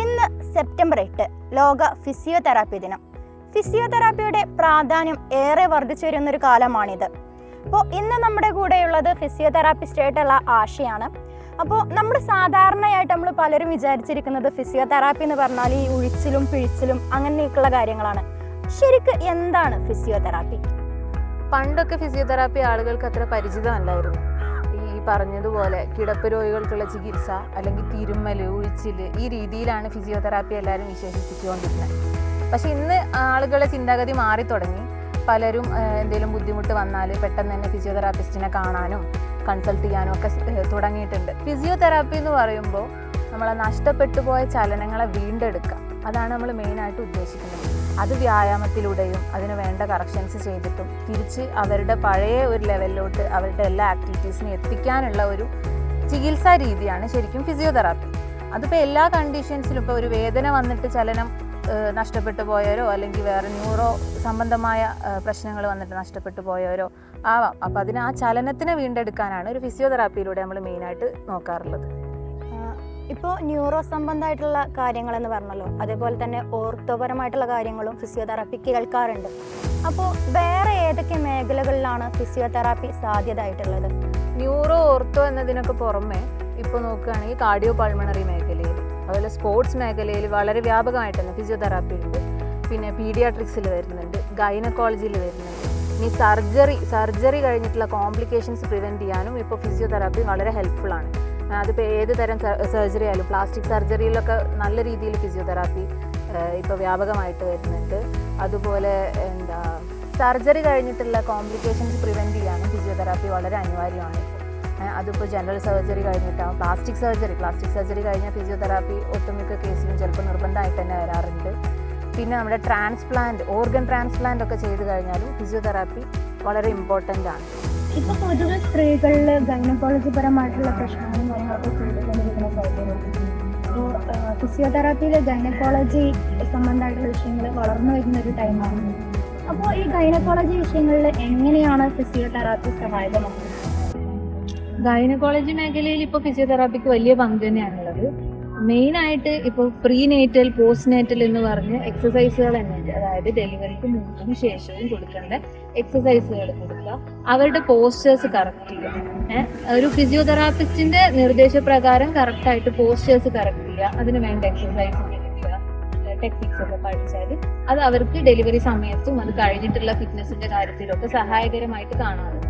ഇന്ന് സെപ്റ്റംബർ എട്ട് ലോക ഫിസിയോതെറാപ്പി ദിനം. ഫിസിയോതെറാപ്പിയുടെ പ്രാധാന്യം ഏറെ വർദ്ധിച്ചു വരുന്നൊരു കാലമാണിത്. അപ്പോൾ ഇന്ന് നമ്മുടെ കൂടെയുള്ളത് ഫിസിയോതെറാപ്പിസ്റ്റ് ആയിട്ടുള്ള ആശയാണ്. അപ്പോൾ നമ്മൾ സാധാരണയായിട്ട് നമ്മൾ പലരും വിചാരിച്ചിരിക്കുന്നത് ഫിസിയോതെറാപ്പി എന്ന് പറഞ്ഞാൽ ഈ ഉഴിച്ചിലും പിഴിച്ചിലും അങ്ങനെയൊക്കെയുള്ള കാര്യങ്ങളാണ്. ശരിക്ക് എന്താണ് ഫിസിയോതെറാപ്പി? പണ്ടൊക്കെ ഫിസിയോതെറാപ്പി ആളുകൾക്ക് അത്ര പരിചിതമല്ലായിരുന്നു. പറഞ്ഞതുപോലെ കിടപ്പ് രോഗികൾക്കുള്ള ചികിത്സ അല്ലെങ്കിൽ തിരുമ്മൽ ഉഴിച്ചിൽ ഈ രീതിയിലാണ് ഫിസിയോതെറാപ്പി എല്ലാവരും വിശേഷിപ്പിച്ചുകൊണ്ടിരുന്നത്. പക്ഷേ ഇന്ന് ആളുകളെ ചിന്താഗതി മാറി തുടങ്ങി. പലരും എന്തെങ്കിലും ബുദ്ധിമുട്ട് വന്നാൽ പെട്ടെന്ന് തന്നെ ഫിസിയോതെറാപ്പിസ്റ്റിനെ കാണാനും കൺസൾട്ട് ചെയ്യാനും ഒക്കെ തുടങ്ങിയിട്ടുണ്ട്. ഫിസിയോതെറാപ്പി എന്ന് പറയുമ്പോൾ നമ്മളെ നഷ്ടപ്പെട്ടു പോയ ചലനങ്ങളെ വീണ്ടെടുക്കുക. അതാണ് നമ്മൾ മെയിനായിട്ട് ഉദ്ദേശിക്കുന്നത്. അത് വ്യായാമത്തിലൂടെയും അതിന് വേണ്ട കറക്ഷൻസ് ചെയ്തിട്ടും തിരിച്ച് അവരുടെ പഴയ ഒരു ലെവലിലോട്ട് അവരുടെ എല്ലാ ആക്ടിവിറ്റീസിനും എത്തിക്കാനുള്ള ഒരു ചികിത്സാ രീതിയാണ് ശരിക്കും ഫിസിയോതെറാപ്പി അതിപ്പോൾ എല്ലാ കണ്ടീഷൻസിലും ഇപ്പോൾ ഒരു വേദന വന്നിട്ട് ചലനം നഷ്ടപ്പെട്ടു പോയവരോ അല്ലെങ്കിൽ വേറെ ന്യൂറോ സംബന്ധമായ പ്രശ്നങ്ങൾ വന്നിട്ട് നഷ്ടപ്പെട്ടു പോയവരോ ആവാം. അപ്പോൾ അതിന് ആ ചലനത്തിനെ വീണ്ടെടുക്കാനാണ് ഒരു ഫിസിയോതെറാപ്പിയിലൂടെ നമ്മൾ മെയിനായിട്ട് നോക്കാറുള്ളത്. ഇപ്പോൾ ന്യൂറോ സംബന്ധമായിട്ടുള്ള കാര്യങ്ങൾ എന്ന് പറഞ്ഞല്ലോ. അതേപോലെ തന്നെ ഓർത്തോപരമായിട്ടുള്ള കാര്യങ്ങളും ഫിസിയോതെറാപ്പി കേൾക്കാറുണ്ട്. അപ്പോൾ വേറെ ഏതൊക്കെ മേഖലകളിലാണ് ഫിസിയോതെറാപ്പി സാധ്യതയായിട്ടുള്ളത്? ന്യൂറോ ഓർത്തോ എന്നതിനൊക്കെ പുറമെ ഇപ്പോൾ നോക്കുകയാണെങ്കിൽ കാർഡിയോ പൾമണറി മേഖലയിൽ അതുപോലെ സ്പോർട്സ് മേഖലയിൽ വളരെ വ്യാപകമായിട്ടുള്ള ഫിസിയോതെറാപ്പി ഉണ്ട്. പിന്നെ പീഡിയാട്രിക്സിൽ വരുന്നുണ്ട് ഗൈനക്കോളജിയിൽ വരുന്നുണ്ട്. ഇനി സർജറി സർജറി കഴിഞ്ഞിട്ടുള്ള കോംപ്ലിക്കേഷൻസ് പ്രിവെന്റ് ചെയ്യാനും ഇപ്പോൾ ഫിസിയോതെറാപ്പി വളരെ ഹെൽപ്ഫുൾ ആണ്. അതിപ്പോൾ ഏത് തരം സർജറി ആയാലും പ്ലാസ്റ്റിക് സർജറിയിലൊക്കെ നല്ല രീതിയിൽ ഫിസിയോതെറാപ്പി ഇപ്പോൾ വ്യാപകമായിട്ട് വരുന്നുണ്ട്. അതുപോലെ എന്താ സർജറി കഴിഞ്ഞിട്ടുള്ള കോംപ്ലിക്കേഷൻസ് പ്രിവെന്റ് ചെയ്യാനും ഫിസിയോതെറാപ്പി വളരെ അനിവാര്യമാണ്. അതിപ്പോൾ ജനറൽ സർജറി കഴിഞ്ഞിട്ടാവും. പ്ലാസ്റ്റിക് സർജറി പ്ലാസ്റ്റിക് സർജറി കഴിഞ്ഞാൽ ഫിസിയോതെറാപ്പി ഒട്ടുമിക്ക കേസിലും ചിലപ്പോൾ നിർബന്ധമായിട്ട് തന്നെ വരാറുണ്ട്. പിന്നെ നമ്മുടെ ട്രാൻസ്പ്ലാന്റ് ഓർഗൻ ട്രാൻസ്പ്ലാന്റ് ഒക്കെ ചെയ്ത് കഴിഞ്ഞാലും ഫിസിയോതെറാപ്പി വളരെ ഇമ്പോർട്ടന്റ് ആണ്. ഇപ്പോൾ പൊതുവെ സ്ത്രീകളിൽ ഗൈനക്കോളജി പരമായിട്ടുള്ള പ്രശ്നങ്ങളും കാര്യങ്ങളൊക്കെ കൂടിക്കൊണ്ടിരിക്കുന്ന സാഹചര്യം അപ്പോൾ ഫിസിയോതെറാപ്പിയിൽ ഗൈനക്കോളജി സംബന്ധമായിട്ടുള്ള വിഷയങ്ങൾ വളർന്നു വരുന്ന ഒരു ടൈമാണ് അപ്പോൾ ഈ ഗൈനക്കോളജി വിഷയങ്ങളിൽ എങ്ങനെയാണ് ഫിസിയോതെറാപ്പി സഹായകമാകുന്നത്? ഗൈനക്കോളജി മേഖലയിൽ ഇപ്പോൾ ഫിസിയോതെറാപ്പിക്ക് വലിയ പങ്ക് തന്നെയാണുള്ളത്. മെയിൻ ആയിട്ട് ഇപ്പോൾ പ്രീ നേറ്റൽ പോസ്റ്റ് നേറ്റൽ എന്ന് പറഞ്ഞ് എക്സസൈസുകൾ തന്നെയുണ്ട്. അതായത് ഡെലിവറിക്ക് മുമ്പിന് ശേഷവും കൊടുക്കേണ്ട എക്സസൈസുകൾ കൊടുക്കുക അവരുടെ പോസ്റ്റേഴ്സ് കറക്റ്റ് ചെയ്യുക ഒരു ഫിസിയോതെറാപ്പിസ്റ്റിന്റെ നിർദ്ദേശപ്രകാരം കറക്റ്റ് ആയിട്ട് പോസ്റ്റേഴ്സ് കറക്റ്റ് ചെയ്യുക അതിന് വേണ്ട എക്സസൈസ് ടെക്നിക്സ് ഒക്കെ പഠിച്ചാൽ അത് അവർക്ക് ഡെലിവറി സമയത്തും അത് കഴിഞ്ഞിട്ടുള്ള ഫിറ്റ്നസിന്റെ കാര്യത്തിലൊക്കെ സഹായകരമായിട്ട് കാണാറുണ്ട്.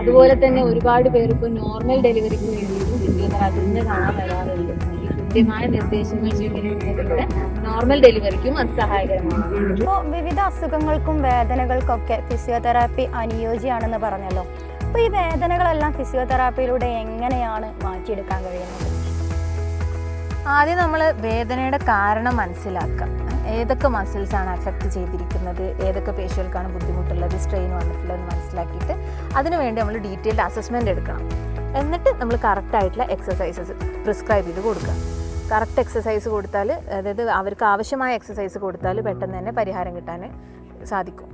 അതുപോലെ തന്നെ ഒരുപാട് പേർ ഇപ്പോൾ നോർമൽ ഡെലിവറിക്ക് വേണ്ടിയിട്ടും ഫിസിയോതെറാപ്പിസ്റ്റിനെ കാണാൻ വരാറുണ്ട്. കൃത്യമായ നിർദ്ദേശങ്ങൾ സ്വീകരിക്കുന്നതിലൂടെ നോർമൽ ഡെലിവറിക്കും അത് സഹായകരമാണ്. ഇപ്പോൾ വിവിധ അസുഖങ്ങൾക്കും വേദനകൾക്കൊക്കെ ഫിസിയോതെറാപ്പി അനുയോജ്യമാണെന്ന് പറഞ്ഞല്ലോ. അപ്പോൾ ഈ വേദനകളെല്ലാം ഫിസിയോതെറാപ്പിയിലൂടെ എങ്ങനെയാണ് മാറ്റിയെടുക്കാൻ കഴിയുന്നത്? ആദ്യം നമ്മൾ വേദനയുടെ കാരണം മനസ്സിലാക്കുക. ഏതൊക്കെ മസിൽസാണ് ആണ് അഫക്റ്റ് ചെയ്തിരിക്കുന്നത്? ഏതൊക്കെ പേശികൾക്കാണ് ബുദ്ധിമുട്ടുള്ളത്? സ്ട്രെയിൻ വന്നിട്ടുള്ളത് എന്ന് മനസ്സിലാക്കിയിട്ട് അതിനുവേണ്ടി നമ്മൾ ഡീറ്റെയിൽഡ് അസസ്മെന്റ് എടുക്കണം. എന്നിട്ട് നമ്മൾ കറക്റ്റായിട്ടുള്ള എക്സസൈസസ് പ്രിസ്ക്രൈബ് ചെയ്ത് കൊടുക്കുക. കറക്റ്റ് എക്സസൈസ് കൊടുത്താൽ അതായത് അവർക്ക് ആവശ്യമായ എക്സസൈസ് കൊടുത്താൽ പെട്ടെന്ന് തന്നെ പരിഹാരം കിട്ടാൻ സാധിക്കും.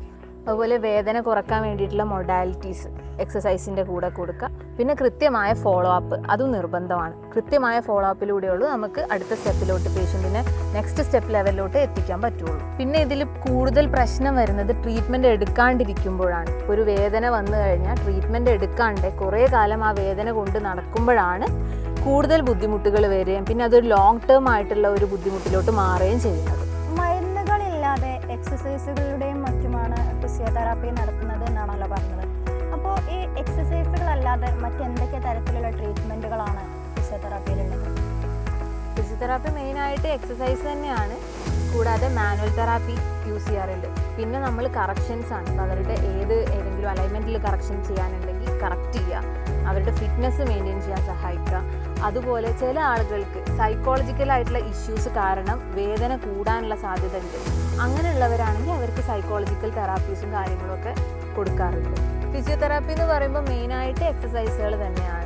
അതുപോലെ വേദന കുറയ്ക്കാൻ വേണ്ടിയിട്ടുള്ള മൊഡാലിറ്റീസ് എക്സസൈസിന്റെ കൂടെ കൊടുക്കുക. പിന്നെ കൃത്യമായ ഫോളോ അപ്പ് അതും നിർബന്ധമാണ്. കൃത്യമായ ഫോളോ അപ്പിലൂടെയുള്ളൂ നമുക്ക് അടുത്ത സ്റ്റെപ്പിലോട്ട് പേഷ്യന്റിനെ നെക്സ്റ്റ് സ്റ്റെപ്പ് ലെവലിലോട്ട് എത്തിക്കാൻ പറ്റുള്ളൂ. പിന്നെ ഇതിൽ കൂടുതൽ പ്രശ്നം വരുന്നത് ട്രീറ്റ്മെന്റ് എടുക്കാണ്ടിരിക്കുമ്പോഴാണ്. ഒരു വേദന വന്നു കഴിഞ്ഞാൽ ട്രീറ്റ്മെന്റ് എടുക്കാണ്ട് കുറേ കാലം ആ വേദന കൊണ്ട് നടക്കുമ്പോഴാണ് കൂടുതൽ ബുദ്ധിമുട്ടുകൾ വരികയും പിന്നെ അതൊരു ലോങ് ടേം ആയിട്ടുള്ള ഒരു ബുദ്ധിമുട്ടിലോട്ട് മാറുകയും ചെയ്യുന്നത്. മരുന്നുകളില്ലാതെ എക്സസൈസുകളുടെയും മറ്റുമാണ് ഫിസിയോതെറാപ്പി നടത്തുന്നത് എന്നാണല്ലോ പറഞ്ഞത്. അപ്പോൾ ഈ എക്സസൈസുകളല്ലാതെ മറ്റെന്തൊക്കെ തരത്തിലുള്ള ട്രീറ്റ്മെന്റുകളാണ് ഫിസിയോതെറാപ്പിയിലുള്ളത് ഫിസിയോതെറാപ്പി മെയിനായിട്ട് എക്സസൈസ് തന്നെയാണ്. കൂടാതെ മാനുവൽ തെറാപ്പി യൂസ് ചെയ്യാറുണ്ട് പിന്നെ നമ്മൾ കറക്ഷൻസ് ആണ്. അവരുടെ ഏത് ഏതെങ്കിലും അലൈൻമെന്റിൽ കറക്ഷൻ ചെയ്യാനുണ്ടെങ്കിൽ കറക്റ്റ് ചെയ്യുക. അവരുടെ ഫിറ്റ്നസ് മെയിന്റെയിൻ ചെയ്യാൻ സഹായിക്കുക. അതുപോലെ ചില ആളുകൾക്ക് സൈക്കോളജിക്കലായിട്ടുള്ള ഇഷ്യൂസ് കാരണം വേദന കൂടാനുള്ള സാധ്യത ഉണ്ട് അങ്ങനെയുള്ളവരാണെങ്കിൽ അവർക്ക് സൈക്കോളജിക്കൽ തെറാപ്പീസും കാര്യങ്ങളൊക്കെ കൊടുക്കാറുണ്ട്. ഫിസിയോതെറാപ്പി എന്ന് പറയുമ്പോൾ മെയിനായിട്ട് എക്സസൈസുകൾ തന്നെയാണ്.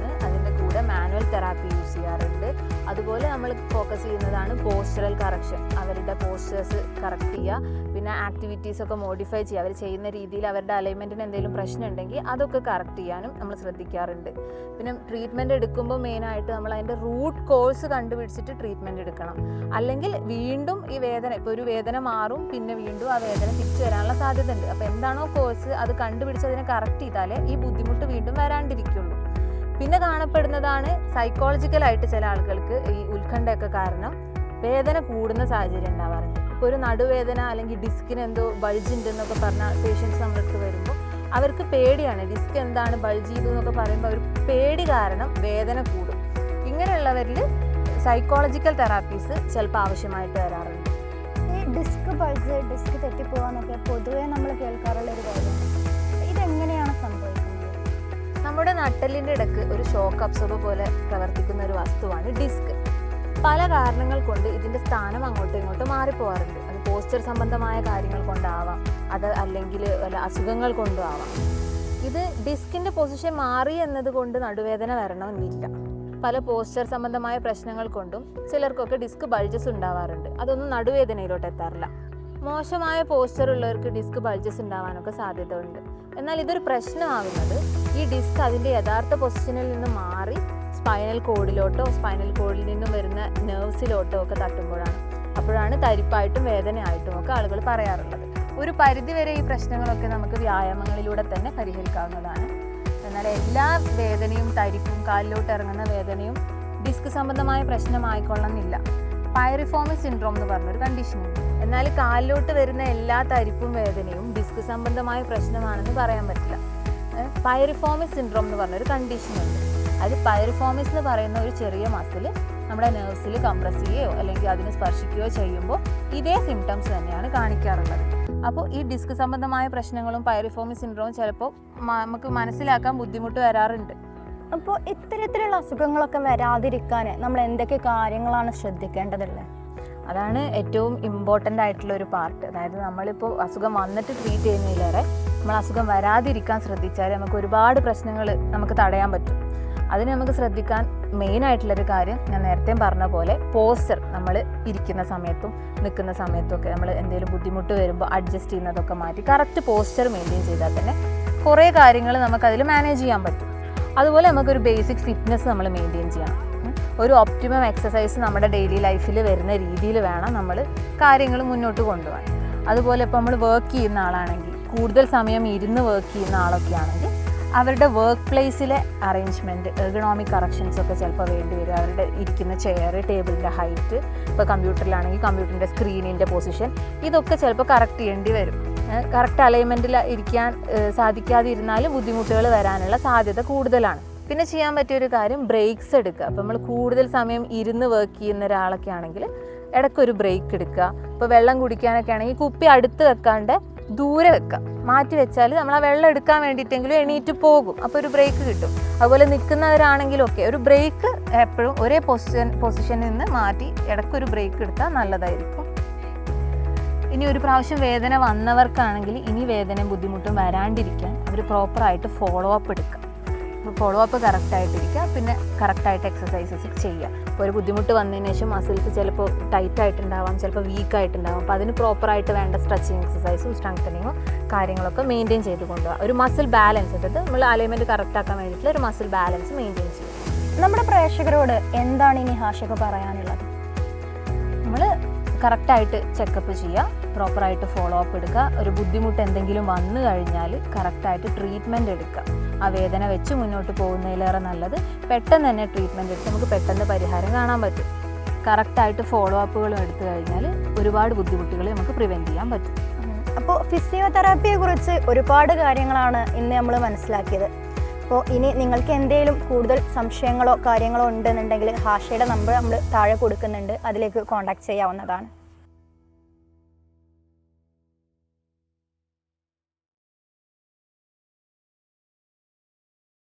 കൂടെ മാനുവൽ തെറാപ്പി യൂസ് ചെയ്യാറുണ്ട്. അതുപോലെ നമ്മൾ ഫോക്കസ് ചെയ്യുന്നതാണ് പോസ്റ്ററൽ കറക്ഷൻ അവരുടെ പോസ്റ്റേഴ്സ് കറക്റ്റ് ചെയ്യുക. പിന്നെ ആക്ടിവിറ്റീസ് ഒക്കെ മോഡിഫൈ ചെയ്യുക. അവർ ചെയ്യുന്ന രീതിയിൽ അവരുടെ അലൈൻമെന്റിന് എന്തെങ്കിലും പ്രശ്നം ഉണ്ടെങ്കിൽ അതൊക്കെ കറക്റ്റ് ചെയ്യാനും നമ്മൾ ശ്രദ്ധിക്കാറുണ്ട്. പിന്നെ ട്രീറ്റ്മെന്റ് എടുക്കുമ്പോൾ മെയിനായിട്ട് നമ്മൾ അതിന്റെ റൂട്ട് കോഴ്സ് കണ്ടുപിടിച്ചിട്ട് ട്രീറ്റ്മെന്റ് എടുക്കണം. അല്ലെങ്കിൽ വീണ്ടും ഈ വേദന ഇപ്പോൾ ഒരു വേദന മാറും പിന്നെ വീണ്ടും ആ വേദന തിരിച്ചു വരാനുള്ള സാധ്യത ഉണ്ട് അപ്പോൾ എന്താണോ കോഴ്സ് അത് കണ്ടുപിടിച്ച് അതിനെ കറക്റ്റ് ചെയ്താലേ ഈ ബുദ്ധിമുട്ട് വീണ്ടും വരാണ്ടിരിക്കുള്ളൂ. പിന്നെ കാണപ്പെടുന്നതാണ് സൈക്കോളജിക്കലായിട്ട് ചില ആളുകൾക്ക് ഈ ഉത്കണ്ഠയൊക്കെ കാരണം വേദന കൂടുന്ന സാഹചര്യം ഉണ്ടാവാറുണ്ട് ഇപ്പോൾ ഒരു നടുവേദന അല്ലെങ്കിൽ ഡിസ്കിന് എന്തോ ബൾജ് ഉണ്ട് എന്നൊക്കെ പറഞ്ഞ പേഷ്യൻസ് നമ്മളടുത്ത് വരുമ്പോൾ അവർക്ക് പേടിയാണ്. ഡിസ്ക് എന്താണ് ബൾജ് ചെയ്തു എന്നൊക്കെ പറയുമ്പോൾ അവർ പേടി കാരണം വേദന കൂടും. ഇങ്ങനെയുള്ളവരിൽ സൈക്കോളജിക്കൽ തെറാപ്പീസ് ചിലപ്പോൾ ആവശ്യമായിട്ട് വരാറുണ്ട്. ഈ ഡിസ്ക് ബൾജ് ഡിസ്ക് തെറ്റിപ്പോവാന്നൊക്കെ പൊതുവേ നമ്മൾ കേൾക്കാറുള്ള നട്ടലിന്റെ ഇടയ്ക്ക് ഒരു ഷോക്ക് അബ്സോർബർ പോലെ പ്രവർത്തിക്കുന്ന ഒരു വസ്തുവാണ് ഡിസ്ക് പല കാരണങ്ങൾ കൊണ്ട് ഇതിന്റെ സ്ഥാനം അങ്ങോട്ടും ഇങ്ങോട്ടും മാറിപ്പോവാറുണ്ട് അത് പോസ്റ്റർ സംബന്ധമായ കാര്യങ്ങൾ കൊണ്ടാവാം. അത് അല്ലെങ്കിൽ വല്ല അസുഖങ്ങൾ കൊണ്ടും ആവാം ഇത് ഡിസ്കിന്റെ പൊസിഷൻ മാറി എന്നതുകൊണ്ട് നടുവേദന വരണമെന്നില്ല. പല പോസ്റ്റർ സംബന്ധമായ പ്രശ്നങ്ങൾ കൊണ്ടും ചിലർക്കൊക്കെ ഡിസ്ക് ബൾജസ് ഉണ്ടാവാറുണ്ട്. അതൊന്നും നടുവേദനയിലോട്ട് എത്താറില്ല മോശമായ പോസ്റ്റർ ഉള്ളവർക്ക് ഡിസ്ക് ബൾജസ് ഉണ്ടാവാനൊക്കെ സാധ്യത ഉണ്ട് എന്നാൽ ഇതൊരു പ്രശ്നമാകുന്നത് ഈ ഡിസ്ക് അതിന്റെ യഥാർത്ഥ പൊസിഷനിൽ നിന്ന് മാറി സ്പൈനൽ കോഡിലോട്ടോ സ്പൈനൽ കോഡിൽ നിന്നും വരുന്ന നെർവ്സിലോട്ടോ ഒക്കെ തട്ടുമ്പോഴാണ്. അപ്പോഴാണ് തരിപ്പായിട്ടും വേദനയായിട്ടും ഒക്കെ ആളുകൾ പറയാറുള്ളത്. ഒരു പരിധിവരെ ഈ പ്രശ്നങ്ങളൊക്കെ നമുക്ക് വ്യായാമങ്ങളിലൂടെ തന്നെ പരിഹരിക്കാവുന്നതാണ്. എന്നാൽ എല്ലാ വേദനയും തരിപ്പും കാലിലോട്ട് ഇറങ്ങുന്ന വേദനയും ഡിസ്ക് സംബന്ധമായ പ്രശ്നമായിക്കൊള്ളണമെന്നില്ല. പൈറിഫോമിക് സിൻഡ്രോം എന്ന് പറഞ്ഞൊരു കണ്ടീഷൻ ഉണ്ട് എന്നാൽ കാലിലോട്ട് വരുന്ന എല്ലാ തരിപ്പും വേദനയും ഡിസ്ക് സംബന്ധമായ പ്രശ്നമാണെന്ന് പറയാൻ പറ്റില്ല. പൈറിഫോമിസ് സിൻഡ്രോം എന്ന് പറഞ്ഞൊരു കണ്ടീഷൻ ഉണ്ട്. അത് പൈറിഫോമിസ് എന്ന് പറയുന്ന ഒരു ചെറിയ മസിൽ നമ്മുടെ നെർവ്സിൽ കംപ്രസ് ചെയ്യുകയോ അല്ലെങ്കിൽ അതിനെ സ്പർശിക്കുകയോ ചെയ്യുമ്പോൾ ഇതേ സിംറ്റംസ് തന്നെയാണ് കാണിക്കാറുള്ളത്. അപ്പോൾ ഈ ഡിസ്ക് സംബന്ധമായ പ്രശ്നങ്ങളും പൈറിഫോമിസ് സിൻഡ്രോം ചിലപ്പോൾ നമുക്ക് മനസ്സിലാക്കാൻ ബുദ്ധിമുട്ട് വരാറുണ്ട്. അപ്പോൾ ഇത്തരത്തിലുള്ള അസുഖങ്ങളൊക്കെ വരാതിരിക്കാൻ നമ്മൾ എന്തൊക്കെ കാര്യങ്ങളാണ് ശ്രദ്ധിക്കേണ്ടതുള്ളത്? അതാണ് ഏറ്റവും ഇമ്പോർട്ടന്റ് ആയിട്ടുള്ള ഒരു പാർട്ട് അതായത് നമ്മളിപ്പോൾ അസുഖം വന്നിട്ട് ട്രീറ്റ് ചെയ്യുന്നതിലേറെ നമ്മൾ അസുഖം വരാതിരിക്കാൻ ശ്രദ്ധിച്ചാൽ നമുക്ക് ഒരുപാട് പ്രശ്നങ്ങൾ നമുക്ക് തടയാൻ പറ്റും. അതിന് നമുക്ക് ശ്രദ്ധിക്കാൻ മെയിൻ ആയിട്ടുള്ളൊരു കാര്യം ഞാൻ നേരത്തെ പറഞ്ഞ പോലെ പോസ്റ്റർ നമ്മൾ ഇരിക്കുന്ന സമയത്തും നിൽക്കുന്ന സമയത്തും ഒക്കെ നമ്മൾ എന്തെങ്കിലും ബുദ്ധിമുട്ട് വരുമ്പോൾ അഡ്ജസ്റ്റ് ചെയ്യുന്നതൊക്കെ മാറ്റി കറക്റ്റ് പോസ്റ്റർ മെയിന്റെയിൻ ചെയ്താൽ തന്നെ കുറേ കാര്യങ്ങൾ നമുക്കതിൽ മാനേജ് ചെയ്യാൻ പറ്റും. അതുപോലെ നമുക്കൊരു ബേസിക് ഫിറ്റ്നസ് നമ്മൾ മെയിന്റെയിൻ ചെയ്യണം. ഒരു ഒപ്റ്റിമം എക്സസൈസ് നമ്മുടെ ഡെയിലി ലൈഫിൽ വരുന്ന രീതിയിൽ വേണം നമ്മൾ കാര്യങ്ങൾ മുന്നോട്ട് കൊണ്ടുപോകാൻ. അതുപോലെ ഇപ്പോൾ നമ്മൾ വർക്ക് ചെയ്യുന്ന ആളാണെങ്കിൽ കൂടുതൽ സമയം ഇരുന്ന് വർക്ക് ചെയ്യുന്ന ആളൊക്കെ ആണെങ്കിൽ അവരുടെ വർക്ക് പ്ലേസിലെ അറേഞ്ച്മെന്റ് എർഗണോമിക് കറക്ഷൻസ് ഒക്കെ ചിലപ്പോൾ വേണ്ടി വരും. അവരുടെ ഇരിക്കുന്ന ചെയർ ടേബിളിന്റെ ഹൈറ്റ് ഇപ്പോൾ കമ്പ്യൂട്ടറിലാണെങ്കിൽ കമ്പ്യൂട്ടറിന്റെ സ്ക്രീനിന്റെ പൊസിഷൻ ഇതൊക്കെ ചിലപ്പോൾ കറക്റ്റ് ചെയ്യേണ്ടി വരും. കറക്റ്റ് അലൈൻമെന്റിൽ ഇരിക്കാൻ സാധിക്കാതിരുന്നാലും ബുദ്ധിമുട്ടുകൾ വരാനുള്ള സാധ്യത കൂടുതലാണ്. പിന്നെ ചെയ്യാൻ പറ്റിയ ഒരു കാര്യം ബ്രേക്സ് എടുക്കുക. അപ്പോൾ നമ്മൾ കൂടുതൽ സമയം ഇരുന്ന് വർക്ക് ചെയ്യുന്ന ഒരാളൊക്കെ ആണെങ്കിൽ ഇടയ്ക്കൊരു ബ്രേക്ക് എടുക്കുക. ഇപ്പോൾ വെള്ളം കുടിക്കാനൊക്കെ ആണെങ്കിൽ കുപ്പി അടുത്ത് വെക്കാണ്ട് ദൂരെ വെക്കുക. മാറ്റി വെച്ചാൽ നമ്മൾ ആ വെള്ളം എടുക്കാൻ വേണ്ടിയിട്ടെങ്കിലും എണീറ്റ് പോകും. അപ്പോൾ ഒരു ബ്രേക്ക് കിട്ടും. അതുപോലെ നിൽക്കുന്നവരാണെങ്കിലും ഒക്കെ ഒരു ബ്രേക്ക് എപ്പോഴും ഒരേ പൊസിഷൻ പൊസിഷനിൽ നിന്ന് മാറ്റി ഇടയ്ക്കൊരു ബ്രേക്ക് എടുത്താൽ നല്ലതായിരിക്കും. ഇനി ഒരു പ്രാവശ്യം വേദന വന്നവർക്കാണെങ്കിൽ ഇനി വേദനയും ബുദ്ധിമുട്ടും വരാണ്ടിരിക്കാൻ അവർ പ്രോപ്പറായിട്ട് ഫോളോ അപ്പ് എടുക്കുക. ഫോളോ അപ്പ് കറക്റ്റായിട്ടിരിക്കുക പിന്നെ കറക്റ്റായിട്ട് എക്സസൈസസ് ചെയ്യുക. ഇപ്പോൾ ഒരു ബുദ്ധിമുട്ട് വന്നതിന് ശേഷം മസിൽസ് ചിലപ്പോൾ ടൈറ്റ് ആയിട്ടുണ്ടാവാം ചിലപ്പോൾ വീക്ക് ആയിട്ടുണ്ടാവാം. അപ്പോൾ അതിന് പ്രോപ്പറായിട്ട് വേണ്ട സ്ട്രെച്ചിങ് എക്സസൈസും സ്ട്രെങ്തനിങ്ങും കാര്യങ്ങളൊക്കെ മെയിന്റെയിൻ ചെയ്ത് കൊണ്ടുപോകുക ഒരു മസിൽ ബാലൻസ് അതായത് നമ്മൾ അലൈൻമെന്റ് കറക്റ്റ് ആക്കാൻ വേണ്ടിയിട്ടുള്ള ഒരു മസിൽ ബാലൻസ് മെയിന്റെയിൻ ചെയ്യുക നമ്മുടെ പ്രേക്ഷകരോട് എന്താണ് ഇനി ഹാഷിക പറയാനുള്ളത്? നമ്മൾ കറക്റ്റായിട്ട് ചെക്കപ്പ് ചെയ്യുക. പ്രോപ്പറായിട്ട് ഫോളോ അപ്പ് എടുക്കുക. ഒരു ബുദ്ധിമുട്ട് എന്തെങ്കിലും വന്നു കഴിഞ്ഞാൽ കറക്റ്റായിട്ട് ട്രീറ്റ്മെന്റ് എടുക്കുക. ആ വേദന വെച്ച് മുന്നോട്ട് പോകുന്നതിലേറെ നല്ലത് പെട്ടെന്ന് തന്നെ ട്രീറ്റ്മെന്റ് എടുത്ത് നമുക്ക് പെട്ടെന്ന് പരിഹാരം കാണാൻ പറ്റും. കറക്റ്റായിട്ട് ഫോളോ അപ്പുകളും എടുത്തു കഴിഞ്ഞാൽ ഒരുപാട് ബുദ്ധിമുട്ടുകൾ നമുക്ക് പ്രിവെന്റ് ചെയ്യാൻ പറ്റും. അപ്പോൾ ഫിസിയോതെറാപ്പിയെ കുറിച്ച് ഒരുപാട് കാര്യങ്ങളാണ് ഇന്ന് നമ്മൾ മനസ്സിലാക്കിയത്. അപ്പോൾ ഇനി നിങ്ങൾക്ക് എന്തെങ്കിലും കൂടുതൽ സംശയങ്ങളോ കാര്യങ്ങളോ ഉണ്ടെന്നുണ്ടെങ്കിൽ ഹാഷയുടെ നമ്പർ നമ്മൾ താഴെ കൊടുക്കുന്നുണ്ട്. അതിലേക്ക് കോൺടാക്ട് ചെയ്യാവുന്നതാണ്.